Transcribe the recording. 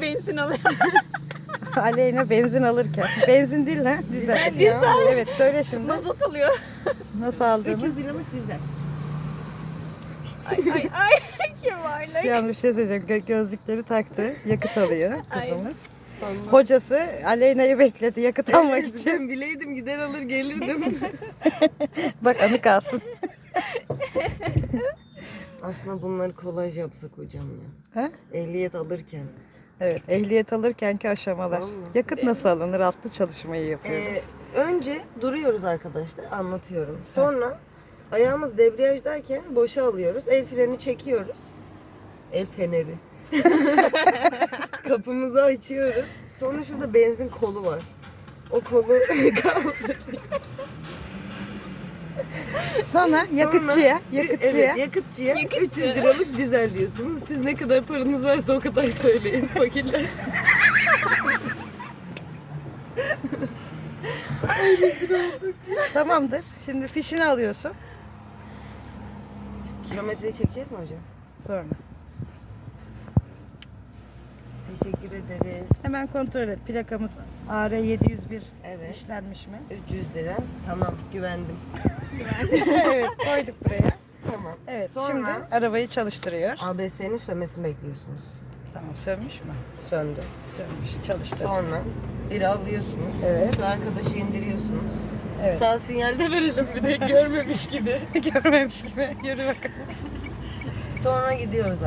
benzin alıyor. Aleyna benzin alırken. Benzin değil lan dizel. Dizel. Evet söyle şimdi. Mazot alıyor. Nasıl aldığını. 300 liralık dizel. Ay ay ay kibarlık. Şu an bir şey söyleyeceğim. Gö- gözlükleri taktı. Yakıt alıyor kızımız. Hocası Aleyna'yı bekledi yakıt almak için. Ben bileydim gider alır gelirdim. Bak anı kalsın. Aslında bunları kolaj yapsak hocam ya. Ha? Ehliyet alırken. Evet ehliyet alırkenki aşamalar. Yakıt nasıl alınır altlı çalışmayı yapıyoruz. Ee, önce duruyoruz arkadaşlar anlatıyorum. Sonra ayağımız debriyajdayken boşa alıyoruz. El freni çekiyoruz. El feneri. Kapımızı açıyoruz. Sonra şurada benzin kolu var. O kolu kaldır. Sonra yakıtçıya, yakıtçıya. Evet, yakıtçıya 300 liralık dizel diyorsunuz. Siz ne kadar paranız varsa o kadar söyleyin fakirler. Tamamdır. Şimdi fişini alıyorsun. Kilometreyi çekeceğiz mi hocam? Sonra. Teşekkür ederiz. Hemen kontrol et. Plakamız AR701 Evet. işlenmiş mi? 300 lira. Tamam güvendim. evet koyduk buraya. Tamam. Evet Sonra şimdi arabayı çalıştırıyor. ABS'nin sönmesini bekliyorsunuz. Tamam sönmüş mü? Söndü. Sönmüş çalıştı. Sonra biri alıyorsunuz. Evet. Şu arkadaşı indiriyorsunuz. Evet. Sağ sinyalde verelim bir de görmemiş gibi. Görmemiş gibi. Yürü bakalım. Sonra gidiyoruz